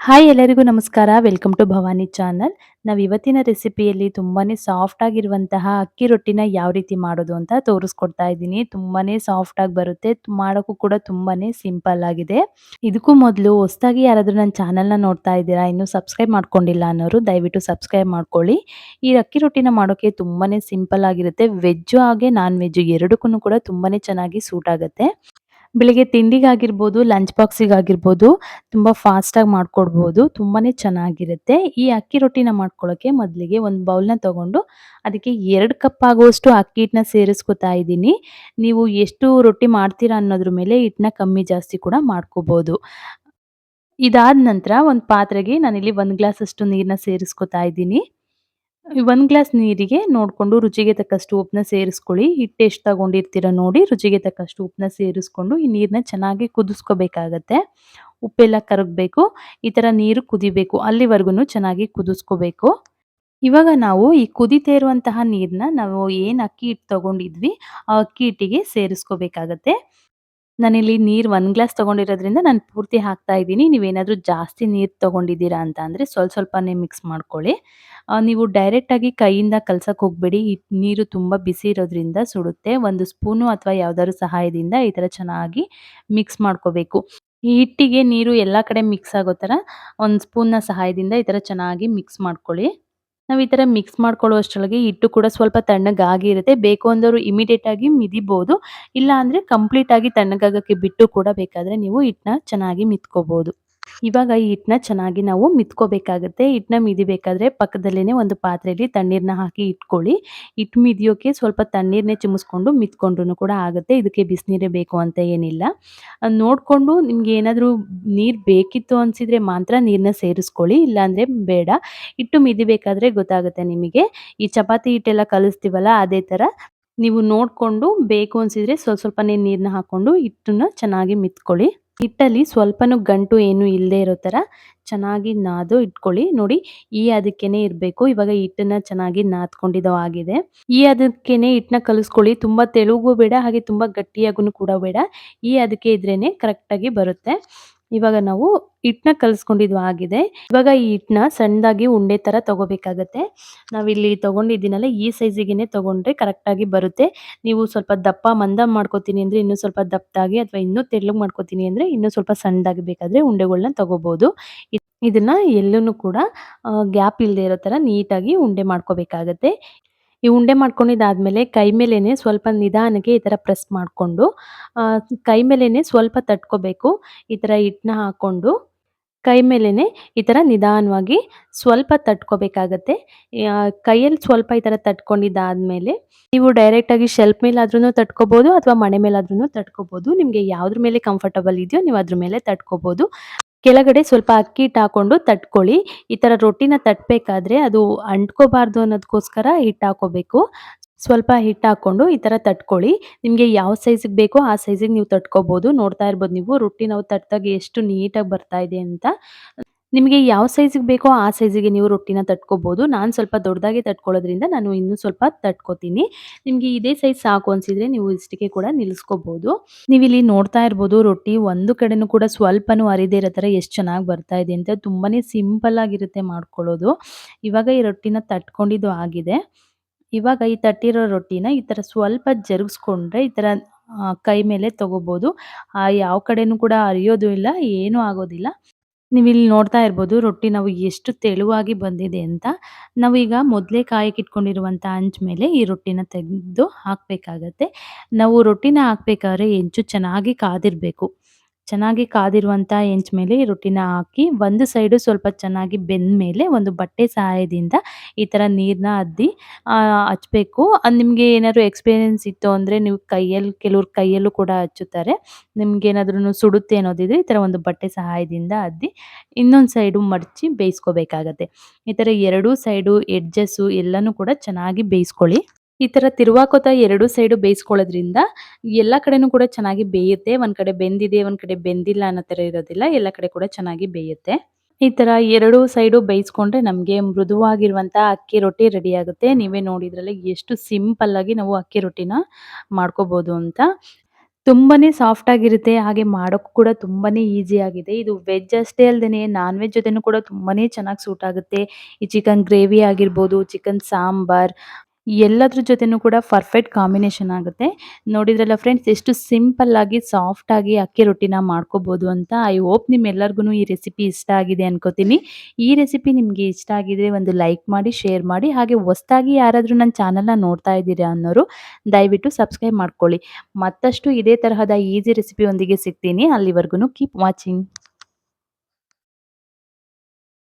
Hi ಎಲ್ಲರಿಗೂ ನಮಸ್ಕಾರ. Welcome to Bhavani channel. ನಾವು ಇವತ್ತಿನ ರೆಸಿಪಿಯಲ್ಲಿ ತುಂಬಾ ಸಾಫ್ಟ್ ಆಗಿರುವಂತಹ ಅಕ್ಕಿ ರೊಟ್ಟಿನ ಯಾವ ರೀತಿ ಮಾಡೋದು ಅಂತ ತೋರಿಸ್ಕೊಡ್ತಾ ಇದ್ದೀನಿ. ತುಂಬಾ ಸಾಫ್ಟ್ ಆಗಿ ಬರುತ್ತೆ. ಮಾಡೋಕ್ಕೂ ಕೂಡ ತುಂಬಾ ಸಿಂಪಲ್ ಆಗಿದೆ. ಇದಕ್ಕೂ ಮೊದಲು ಹೊಸದಾಗಿ ಯಾರಾದರೂ ನನ್ನ ಚಾನಲ್ನ ನೋಡ್ತಾ ಇದ್ದೀರಾ, ಇನ್ನೂ ಸಬ್ಸ್ಕ್ರೈಬ್ ಮಾಡ್ಕೊಂಡಿಲ್ಲ ಅನ್ನೋರು ದಯವಿಟ್ಟು ಸಬ್ಸ್ಕ್ರೈಬ್ ಮಾಡ್ಕೊಳ್ಳಿ. ಈ ಅಕ್ಕಿ ರೊಟ್ಟಿನ ಮಾಡೋಕ್ಕೆ ತುಂಬಾ ಸಿಂಪಲ್ ಆಗಿರುತ್ತೆ. ವೆಜ್ಜು ಹಾಗೆ ನಾನ್ ವೆಜ್ಜು ಎರಡಕ್ಕೂ ಕೂಡ ತುಂಬಾ ಚೆನ್ನಾಗಿ ಸೂಟ್ ಆಗುತ್ತೆ. ಬೆಳಿಗ್ಗೆ ತಿಂಡಿಗಾಗಿರ್ಬೋದು ಲಂಚ್ ಬಾಕ್ಸಿಗಾಗಿರ್ಬೋದು ತುಂಬ ಫಾಸ್ಟಾಗಿ ಮಾಡ್ಕೊಡ್ಬೋದು ತುಂಬಾ ಚೆನ್ನಾಗಿರುತ್ತೆ. ಈ ಅಕ್ಕಿ ರೊಟ್ಟಿನ ಮಾಡ್ಕೊಳ್ಳೋಕ್ಕೆ ಮೊದಲಿಗೆ ಒಂದು ಬೌಲ್ನ ತಗೊಂಡು ಅದಕ್ಕೆ ಎರಡು ಕಪ್ ಆಗುವಷ್ಟು ಅಕ್ಕಿ ಹಿಟ್ಟನ್ನ ಸೇರಿಸ್ಕೊತಾ ಇದ್ದೀನಿ. ನೀವು ಎಷ್ಟು ರೊಟ್ಟಿ ಮಾಡ್ತೀರಾ ಅನ್ನೋದ್ರ ಮೇಲೆ ಹಿಟ್ಟನ್ನ ಕಮ್ಮಿ ಜಾಸ್ತಿ ಕೂಡ ಮಾಡ್ಕೋಬೋದು. ಇದಾದ ನಂತರ ಒಂದು ಪಾತ್ರೆಗೆ ನಾನಿಲ್ಲಿ ಒಂದು ಗ್ಲಾಸಷ್ಟು ನೀರನ್ನ ಸೇರಿಸ್ಕೊತಾ ಇದ್ದೀನಿ. ಒಂದು ಗ್ಲಾಸ್ ನೀರಿಗೆ ನೋಡಿಕೊಂಡು ರುಚಿಗೆ ತಕ್ಕಷ್ಟು ಉಪ್ಪನ್ನ ಸೇರಿಸ್ಕೊಳ್ಳಿ. ಹಿಟ್ಟು ಎಷ್ಟು ತಗೊಂಡಿರ್ತೀರ ನೋಡಿ ರುಚಿಗೆ ತಕ್ಕಷ್ಟು ಉಪ್ಪನ್ನ ಸೇರಿಸ್ಕೊಂಡು ಈ ನೀರನ್ನ ಚೆನ್ನಾಗಿ ಕುದಿಸ್ಕೋಬೇಕಾಗತ್ತೆ. ಉಪ್ಪೆಲ್ಲ ಕರಗಬೇಕು. ಈ ಥರ ನೀರು ಕುದಿಬೇಕು. ಅಲ್ಲಿವರೆಗೂ ಚೆನ್ನಾಗಿ ಕುದಿಸ್ಕೋಬೇಕು. ಇವಾಗ ನಾವು ಈ ಕುದಿತೇ ಇರುವಂತಹ ನೀರನ್ನ ನಾವು ಏನು ಅಕ್ಕಿ ಹಿಟ್ಟು ತಗೊಂಡಿದ್ವಿ, ಆ ಅಕ್ಕಿ ಹಿಟ್ಟಿಗೆ ಸೇರಿಸ್ಕೋಬೇಕಾಗತ್ತೆ. ನಾನಿಲ್ಲಿ ನೀರು ಒಂದು ಗ್ಲಾಸ್ ತಗೊಂಡಿರೋದ್ರಿಂದ ನಾನು ಪೂರ್ತಿ ಹಾಕ್ತಾ ಇದ್ದೀನಿ. ನೀವೇನಾದರೂ ಜಾಸ್ತಿ ನೀರು ತೊಗೊಂಡಿದ್ದೀರಾ ಅಂತ ಅಂದರೆ ಸ್ವಲ್ಪ ಸ್ವಲ್ಪನೇ ಮಿಕ್ಸ್ ಮಾಡ್ಕೊಳ್ಳಿ. ನೀವು ಡೈರೆಕ್ಟಾಗಿ ಕೈಯಿಂದ ಕಲ್ಸಕ್ಕೆ ಹೋಗಬೇಡಿ. ನೀರು ತುಂಬ ಬಿಸಿ ಇರೋದ್ರಿಂದ ಸುಡುತ್ತೆ. ಒಂದು ಸ್ಪೂನು ಅಥವಾ ಯಾವ್ದಾದ್ರು ಸಹಾಯದಿಂದ ಈ ಥರ ಚೆನ್ನಾಗಿ ಮಿಕ್ಸ್ ಮಾಡ್ಕೋಬೇಕು. ಈ ಹಿಟ್ಟಿಗೆ ನೀರು ಎಲ್ಲ ಕಡೆ ಮಿಕ್ಸ್ ಆಗೋ ಥರ ಒಂದು ಸ್ಪೂನ್ನ ಸಹಾಯದಿಂದ ಈ ಥರ ಚೆನ್ನಾಗಿ ಮಿಕ್ಸ್ ಮಾಡ್ಕೊಳ್ಳಿ. ನಾವು ಈ ಥರ ಮಿಕ್ಸ್ ಮಾಡ್ಕೊಳ್ಳುವಷ್ಟರೊಳಗೆ ಹಿಟ್ಟು ಕೂಡ ಸ್ವಲ್ಪ ತಣ್ಣಗಾಗಿರುತ್ತೆ ಬೇಕು ಅಂದವರು ಇಮಿಡಿಯೇಟ್ ಆಗಿ ಮಿದಿಬೋದು. ಇಲ್ಲ ಅಂದರೆ ಕಂಪ್ಲೀಟ್ ಆಗಿ ತಣ್ಣಗಾಗಕ್ಕೆ ಬಿಟ್ಟು ಕೂಡ ಬೇಕಾದರೆ ನೀವು ಹಿಟ್ಟನ್ನ ಚೆನ್ನಾಗಿ ಮಿತ್ಕೋಬೋದು. ಇವಾಗ ಈ ಹಿಟ್ಟನ್ನ ಚೆನ್ನಾಗಿ ನಾವು ಮಿತ್ಕೋಬೇಕಾಗುತ್ತೆ. ಹಿಟ್ಟನ್ನ ಮಿದಿಬೇಕಾದ್ರೆ ಪಕ್ಕದಲ್ಲೇನೆ ಒಂದು ಪಾತ್ರೆಯಲ್ಲಿ ತಣ್ಣೀರನ್ನ ಹಾಕಿ ಇಟ್ಕೊಳ್ಳಿ. ಹಿಟ್ಟು ಮಿದಿಯೋಕೆ ಸ್ವಲ್ಪ ತಣ್ಣೀರನ್ನೇ ಚಿಮ್ಮಿಸ್ಕೊಂಡು ಮಿತ್ಕೊಂಡ್ರು ಕೂಡ ಆಗುತ್ತೆ. ಇದಕ್ಕೆ ಬಿಸಿನೀರೇ ಬೇಕು ಅಂತ ಏನಿಲ್ಲ. ನೋಡಿಕೊಂಡು ನಿಮ್ಗೆ ಏನಾದರೂ ನೀರು ಬೇಕಿತ್ತು ಅನ್ಸಿದ್ರೆ ಮಾತ್ರ ನೀರನ್ನ ಸೇರಿಸ್ಕೊಳ್ಳಿ. ಇಲ್ಲಾಂದರೆ ಬೇಡ. ಹಿಟ್ಟು ಮಿದಿಬೇಕಾದ್ರೆ ಗೊತ್ತಾಗುತ್ತೆ ನಿಮಗೆ. ಈ ಚಪಾತಿ ಹಿಟ್ಟೆಲ್ಲ ಕಲಿಸ್ತೀವಲ್ಲ ಅದೇ ಥರ ನೀವು ನೋಡಿಕೊಂಡು ಬೇಕು ಅನಿಸಿದರೆ ಸ್ವಲ್ಪ ಸ್ವಲ್ಪನೇ ನೀರನ್ನ ಹಾಕ್ಕೊಂಡು ಹಿಟ್ಟನ್ನ ಚೆನ್ನಾಗಿ ಮಿತ್ಕೊಳ್ಳಿ. ಹಿಟ್ಟಲ್ಲಿ ಸ್ವಲ್ಪನೂ ಗಂಟು ಏನು ಇಲ್ಲದೆ ಇರೋ ಥರ ಚೆನ್ನಾಗಿ ನಾದು ಇಟ್ಕೊಳ್ಳಿ. ನೋಡಿ, ಈ ಅದಕ್ಕೇನೆ ಇರಬೇಕು. ಇವಾಗ ಹಿಟ್ಟನ್ನ ಚೆನ್ನಾಗಿ ನಾದ್ಕೊಂಡಿದ್ದೋ ಆಗಿದೆ. ಈ ಅದಕ್ಕೇನೆ ಹಿಟ್ಟನ್ನ ಕಲಿಸ್ಕೊಳ್ಳಿ. ತುಂಬ ತೆಳುಗೂ ಬೇಡ, ಹಾಗೆ ತುಂಬ ಗಟ್ಟಿಯಾಗೂ ಕೂಡ ಬೇಡ. ಈ ಅದಕ್ಕೆ ಇದ್ರೇನೆ ಕರೆಕ್ಟಾಗಿ ಬರುತ್ತೆ. ಇವಾಗ ನಾವು ಹಿಟ್ಟನ್ನ ಕಲಿಸ್ಕೊಂಡಿದ್ವು ಆಗಿದೆ. ಇವಾಗ ಈ ಹಿಟ್ಟನ್ನ ಸಣ್ಣದಾಗಿ ಉಂಡೆ ಥರ ತಗೋಬೇಕಾಗತ್ತೆ. ನಾವಿಲ್ಲಿ ತೊಗೊಂಡಿದ್ದೀನಲ್ಲ, ಈ ಸೈಜಿಗೆನೆ ತಗೊಂಡ್ರೆ ಕರೆಕ್ಟಾಗಿ ಬರುತ್ತೆ. ನೀವು ಸ್ವಲ್ಪ ದಪ್ಪ ಮಂದ ಮಾಡ್ಕೋತೀನಿ ಅಂದರೆ ಇನ್ನೂ ಸ್ವಲ್ಪ ದಪ್ಪದಾಗಿ ಅಥವಾ ಇನ್ನೂ ತೆಳ್ಳಗೆ ಮಾಡ್ಕೋತೀನಿ ಅಂದರೆ ಇನ್ನೂ ಸ್ವಲ್ಪ ಸಣ್ಣದಾಗಿ ಬೇಕಾದರೆ ಉಂಡೆಗಳನ್ನ ತೊಗೋಬೋದು. ಇದನ್ನ ಎಲ್ಲೂ ಕೂಡ ಗ್ಯಾಪ್ ಇಲ್ಲದೆ ಇರೋ ಥರ ನೀಟಾಗಿ ಉಂಡೆ ಮಾಡ್ಕೋಬೇಕಾಗತ್ತೆ. ಈ ಉಂಡೆ ಮಾಡ್ಕೊಂಡಿದ್ದಾದ್ಮೇಲೆ ಕೈ ಮೇಲೇನೆ ಸ್ವಲ್ಪ ನಿಧಾನಕ್ಕೆ ಈ ಥರ ಪ್ರೆಸ್ ಮಾಡಿಕೊಂಡು ಕೈ ಮೇಲೇನೆ ಸ್ವಲ್ಪ ತಟ್ಕೋಬೇಕು, ಈ ಥರ ಹಿಟ್ಟನ್ನ ಹಾಕ್ಕೊಂಡು, ಕೈ ಮೇಲೇನೆ ಈ ಥರ ನಿಧಾನವಾಗಿ ಸ್ವಲ್ಪ ತಟ್ಕೋಬೇಕಾಗತ್ತೆ. ಕೈಯಲ್ಲಿ ಸ್ವಲ್ಪ ಈ ಥರ ತಟ್ಕೊಂಡಿದ್ದಾದ್ಮೇಲೆ ನೀವು ಡೈರೆಕ್ಟಾಗಿ ಶೆಲ್ಫ್ ಮೇಲಾದ್ರೂ ತಟ್ಕೋಬೋದು ಅಥವಾ ಮನೆ ಮೇಲಾದ್ರೂ ತಟ್ಕೋಬೋದು. ನಿಮಗೆ ಯಾವುದ್ರ ಮೇಲೆ ಕಂಫರ್ಟಬಲ್ ಇದೆಯೋ ನೀವು ಅದ್ರ ಮೇಲೆ ತಟ್ಕೋಬೋದು. ಕೆಳಗಡೆ ಸ್ವಲ್ಪ ಅಕ್ಕಿ ಹಿಟ್ಟು ಹಾಕೊಂಡು ತಟ್ಕೊಳ್ಳಿ. ಈ ಥರ ರೊಟ್ಟಿನ ತಟ್ಟಬೇಕಾದ್ರೆ ಅದು ಅಂಟ್ಕೋಬಾರ್ದು ಅನ್ನೋದಕ್ಕೋಸ್ಕರ ಹಿಟ್ಟು ಹಾಕೋಬೇಕು. ಸ್ವಲ್ಪ ಹಿಟ್ಟು ಹಾಕ್ಕೊಂಡು ಈ ಥರ ತಟ್ಕೊಳ್ಳಿ. ನಿಮಗೆ ಯಾವ ಸೈಜಿಗೆ ಬೇಕೋ ಆ ಸೈಜಿಗೆ ನೀವು ತಟ್ಕೋಬೋದು. ನೋಡ್ತಾ ಇರ್ಬೋದು ನೀವು. ರೊಟ್ಟಿ ನಾವು ತಟ್ಟಿದಾಗ ಎಷ್ಟು ನೀಟಾಗಿ ಬರ್ತಾ ಇದೆ ಅಂತ. ನಿಮಗೆ ಯಾವ ಸೈಜಿಗೆ ಬೇಕೋ ಆ ಸೈಜಿಗೆ ನೀವು ರೊಟ್ಟಿನ ತಟ್ಕೋಬೋದು. ನಾನು ಸ್ವಲ್ಪ ದೊಡ್ಡದಾಗಿ ತಟ್ಕೊಳ್ಳೋದ್ರಿಂದ ನಾನು ಇನ್ನೂ ಸ್ವಲ್ಪ ತಟ್ಕೋತೀನಿ. ನಿಮಗೆ ಇದೇ ಸೈಜ್ ಸಾಕು ಅನಿಸಿದರೆ ನೀವು ಇಷ್ಟಕ್ಕೆ ಕೂಡ ನಿಲ್ಲಿಸ್ಕೋಬೋದು ನೀವಿಲ್ಲಿ ನೋಡ್ತಾ ಇರ್ಬೋದು ರೊಟ್ಟಿ ಒಂದು ಕಡೆನೂ ಕೂಡ ಸ್ವಲ್ಪನೂ ಅರಿದೇ ಇರೋ ಥರ ಎಷ್ಟು ಚೆನ್ನಾಗಿ ಬರ್ತಾ ಇದೆ ಅಂತ. ತುಂಬಾ ಸಿಂಪಲ್ ಆಗಿರುತ್ತೆ ಮಾಡ್ಕೊಳ್ಳೋದು. ಇವಾಗ ಈ ರೊಟ್ಟಿನ ತಟ್ಕೊಂಡಿದ್ದು ಆಗಿದೆ. ಇವಾಗ ಈ ತಟ್ಟಿರೋ ರೊಟ್ಟಿನ ಈ ಥರ ಸ್ವಲ್ಪ ಜರುಗಿಸ್ಕೊಂಡ್ರೆ ಈ ಥರ ಕೈ ಮೇಲೆ ತಗೋಬೋದು. ಯಾವ ಕಡೆನೂ ಕೂಡ ಅರಿಯೋದು ಇಲ್ಲ, ಏನೂ ಆಗೋದಿಲ್ಲ. ನೀವಿಲ್ಲಿ ನೋಡ್ತಾ ಇರ್ಬೋದು ರೊಟ್ಟಿ ನಾವು ಎಷ್ಟು ತೆಳುವಾಗಿ ಬಂದಿದೆ ಅಂತ. ನಾವೀಗ ಮೊದಲೇ ಕಾಯಕ್ಕೆ ಇಟ್ಕೊಂಡಿರುವಂಥ ಹಂಚ್ ಮೇಲೆ ಈ ರೊಟ್ಟಿನ ತೆಗೆದು ಹಾಕಬೇಕಾಗತ್ತೆ. ನಾವು ರೊಟ್ಟಿನ ಹಾಕ್ಬೇಕಾದ್ರೆ ಹೆಂಚು ಚೆನ್ನಾಗಿ ಕಾದಿರಬೇಕು. ಚೆನ್ನಾಗಿ ಕಾದಿರುವಂಥ ಹೆಂಚ್ ಮೇಲೆ ಈ ರೊಟ್ಟಿನ ಹಾಕಿ, ಒಂದು ಸೈಡು ಸ್ವಲ್ಪ ಚೆನ್ನಾಗಿ ಬೆಂದ ಮೇಲೆ ಒಂದು ಬಟ್ಟೆ ಸಹಾಯದಿಂದ ಈ ಥರ ನೀರನ್ನ ಅದ್ದಿ ಹಚ್ಬೇಕು. ಅದು ನಿಮಗೆ ಏನಾದರೂ ಎಕ್ಸ್ಪೀರಿಯೆನ್ಸ್ ಇತ್ತು ಅಂದರೆ ನೀವು ಕೈಯಲ್ಲಿ, ಕೆಲವ್ರು ಕೈಯಲ್ಲೂ ಕೂಡ ಹಚ್ಚುತ್ತಾರೆ. ನಿಮ್ಗೇನಾದ್ರೂ ಸುಡುತ್ತೆ ಅನ್ನೋದಿದ್ರೆ ಈ ಥರ ಒಂದು ಬಟ್ಟೆ ಸಹಾಯದಿಂದ ಅದ್ದಿ, ಇನ್ನೊಂದು ಸೈಡು ಮಡಚಿ ಬೇಯಿಸ್ಕೋಬೇಕಾಗತ್ತೆ. ಈ ಥರ ಎರಡೂ ಸೈಡು ಎಡ್ಜಸ್ಸು ಎಲ್ಲನೂ ಕೂಡ ಚೆನ್ನಾಗಿ ಬೇಯಿಸ್ಕೊಳ್ಳಿ. ಈ ಥರ ತಿರುವಾಕೋತ ಎರಡು ಸೈಡು ಬೇಯಿಸ್ಕೊಳ್ಳೋದ್ರಿಂದ ಎಲ್ಲ ಕಡೆನೂ ಕೂಡ ಚೆನ್ನಾಗಿ ಬೇಯುತ್ತೆ ಒಂದು ಕಡೆ ಬೆಂದಿದೆ ಒಂದು ಕಡೆ ಬೆಂದಿಲ್ಲ ಅನ್ನೋ ಥರ ಇರೋದಿಲ್ಲ ಎಲ್ಲ ಕಡೆ ಕೂಡ ಚೆನ್ನಾಗಿ ಬೇಯುತ್ತೆ ಈ ಥರ ಎರಡು ಸೈಡು ಬೇಯಿಸ್ಕೊಂಡ್ರೆ ನಮಗೆ ಮೃದುವಾಗಿರುವಂಥ ಅಕ್ಕಿ ರೊಟ್ಟಿ ರೆಡಿ ಆಗುತ್ತೆ ನೀವೇ ನೋಡಿದ್ರಲ್ಲಿ ಎಷ್ಟು ಸಿಂಪಲ್ ಆಗಿ ನಾವು ಅಕ್ಕಿ ರೊಟ್ಟಿನ ಮಾಡ್ಕೋಬೋದು ಅಂತ ತುಂಬಾನೇ ಸಾಫ್ಟ್ ಆಗಿರುತ್ತೆ. ಹಾಗೆ ಮಾಡೋಕ್ಕೂ ಕೂಡ ತುಂಬಾನೇ ಈಸಿ ಆಗಿದೆ. ಇದು ವೆಜ್ ಅಷ್ಟೇ ಅಲ್ಲದೆ ನಾನ್ ವೆಜ್ ಜೊತೆನೂ ಕೂಡ ತುಂಬಾನೇ ಚೆನ್ನಾಗಿ ಸೂಟ್ ಆಗುತ್ತೆ. ಈ ಚಿಕನ್ ಗ್ರೇವಿ ಆಗಿರ್ಬೋದು, ಚಿಕನ್ ಸಾಂಬಾರ್ ಎಲ್ಲದ್ರ ಜೊತೆನೂ ಕೂಡ ಪರ್ಫೆಕ್ಟ್ ಕಾಂಬಿನೇಷನ್ ಆಗುತ್ತೆ. ನೋಡಿದ್ರಲ್ಲ ಫ್ರೆಂಡ್ಸ್ ಎಷ್ಟು ಸಿಂಪಲ್ ಆಗಿ ಸಾಫ್ಟ್ ಆಗಿ ಅಕ್ಕಿ ರೊಟ್ಟಿನ ಮಾಡ್ಕೋಬಹುದು ಅಂತ. ಐ ಹೋಪ್ ನಿಮ್ಮೆಲ್ಲರಿಗೂ ಈ ರೆಸಿಪಿ ಇಷ್ಟ ಆಗಿದೆ ಅನ್ಕೋತೀನಿ. ಈ ರೆಸಿಪಿ ನಿಮ್ಗೆ ಇಷ್ಟ ಆಗಿದ್ರೆ ಒಂದು ಲೈಕ್ ಮಾಡಿ, ಶೇರ್ ಮಾಡಿ ಹಾಗೆ ಹೊಸದಾಗಿ ಯಾರಾದ್ರೂ ನನ್ನ ಚಾನಲ್‌ನ ನೋಡ್ತಾ ಇದ್ದೀರಾ ಅನ್ನೋರು ದಯವಿಟ್ಟು ಸಬ್ಸ್ಕ್ರೈಬ್ ಮಾಡ್ಕೊಳ್ಳಿ. ಮತ್ತಷ್ಟು ಇದೇ ತರಹದ ಈಸಿ ರೆಸಿಪಿಯೊಂದಿಗೆ ಸಿಗ್ತೀನಿ. ಅಲ್ಲಿವರೆಗೂ ಕೀಪ್ ವಾಚಿಂಗ್.